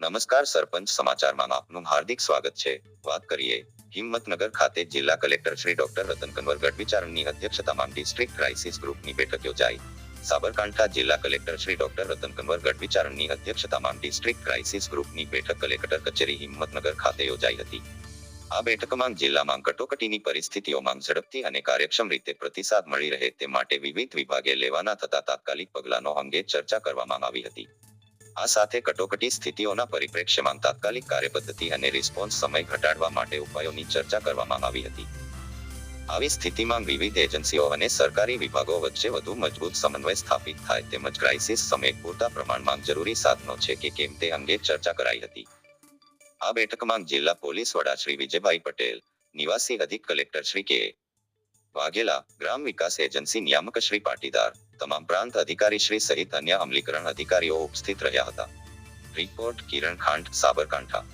નમસ્કાર સરપંચ સમાચારમાં આપનું હાર્દિક સ્વાગત છે. વાત કરીએ હિંમતનગર ખાતે જિલ્લા કલેક્ટર શ્રી ડોક્ટર રતન કન્વર ગઢવિચારણની અધ્યક્ષતામાં ડિસ્ટ્રિક્ટ ક્રાઇસિસ ગ્રુપની બેઠક યોજાઈ. સાબરકાંઠા જિલ્લા કલેક્ટર શ્રી ડોક્ટર રતન કન્વર ગઢવિચારણની અધ્યક્ષતામાં ડિસ્ટ્રિક્ટ ક્રાઇસિસ ગ્રુપની બેઠક કલેક્ટર કચેરી હિંમતનગર ખાતે યોજાઈ હતી. આ બેઠકમાં જિલ્લામાં કટોકટીની પરિસ્થિતિઓમાં ઝડપથી અને કાર્યક્ષમ રીતે પ્રતિસાદ મળી રહે તે માટે વિવિધ વિભાગે લેવાના થતા તાત્કાલિક પગલાંનો અંગે ચર્ચા કરવામાં આવી હતી. આ સાથે કટોકટી સ્થિતિઓના પરિપ્રેક્ષ્યમાં તાત્કાલિક કાર્યપદ્ધતિ અને રિસ્પોન્સ સમય ઘટાડવા માટે ઉપાયોની ચર્ચા કરવામાં આવી હતી. આવી સ્થિતિમાં વિવિધ એજન્સીઓ અને સરકારી વિભાગો વચ્ચે વધુ મજબૂત સમન્વય સ્થાપિત થાય તેમજ ક્રાઇસિસ સમયે પૂરતા પ્રમાણમાં જરૂરી સાધનો છે કે કેમ તે અંગે ચર્ચા કરાઈ હતી. આ બેઠકમાં જિલ્લા પોલીસ વડા શ્રી વિજયભાઈ પટેલ, નિવાસી અધિક કલેક્ટર શ્રી કે વાઘેલા, ગ્રામ વિકાસ એજન્સી નિયામક શ્રી પાટીદાર તમામ પ્રાંત અધિકારી શ્રી સહિત અન્ય અમલીકરણ અધિકારીઓ ઉપસ્થિત રહ્યા હતા. રિપોર્ટ કિરણ ખાંડ સાબરકાંઠા.